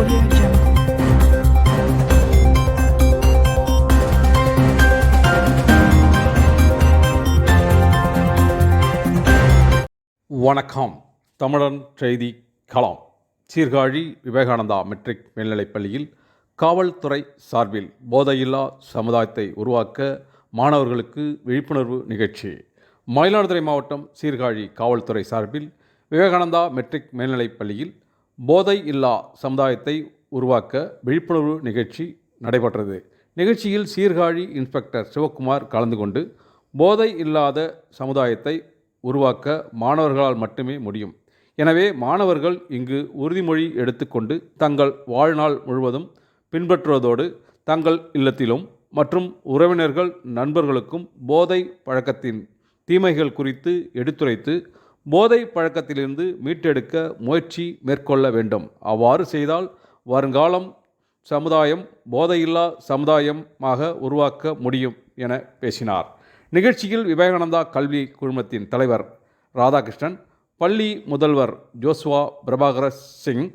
Audio Jungle. வணக்கம். தமிழன் செய்தி களம். சீர்காழி விவேகானந்தா மெட்ரிக் மேல்நிலைப் பள்ளியில் காவல்துறை சார்பில் போதையில்லா சமுதாயத்தை உருவாக்க மாணவர்களுக்கு விழிப்புணர்வு நிகழ்ச்சி. மயிலாடுதுறை மாவட்டம் சீர்காழி காவல்துறை சார்பில் விவேகானந்தா மெட்ரிக் மேல்நிலைப் பள்ளியில் போதை இல்லா சமுதாயத்தை உருவாக்க விழிப்புணர்வு நிகழ்ச்சி நடைபெற்றது. நிகழ்ச்சியில் சீர்காழி இன்ஸ்பெக்டர் சிவகுமார் கலந்து கொண்டு போதை இல்லாத சமுதாயத்தை உருவாக்க மாணவர்களால் மட்டுமே முடியும். எனவே மாணவர்கள் இங்கு உறுதிமொழி எடுத்துக்கொண்டு தங்கள் வாழ்நாள் முழுவதும் பின்பற்றுவதோடு தங்கள் இல்லத்திலும் மற்றும் உறவினர்கள் நண்பர்களுக்கும் போதை பழக்கத்தின் தீமைகள் குறித்து எடுத்துரைத்து போதை பழக்கத்திலிருந்து மீட்டெடுக்க முயற்சி மேற்கொள்ள வேண்டும். அவ்வாறு செய்தால் வருங்காலம் சமுதாயம் போதையில்லா சமுதாயமாக உருவாக்க முடியும் என பேசினார். நிகழ்ச்சியில் விவேகானந்தா கல்வி குழுமத்தின் தலைவர் ராதாகிருஷ்ணன் பள்ளி முதல்வர் ஜோஸ்வா பிரபாகர சிங்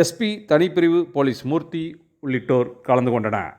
எஸ்பி தனிப்பிரிவு போலீஸ் மூர்த்தி உள்ளிட்டோர் கலந்து கொண்டனர்.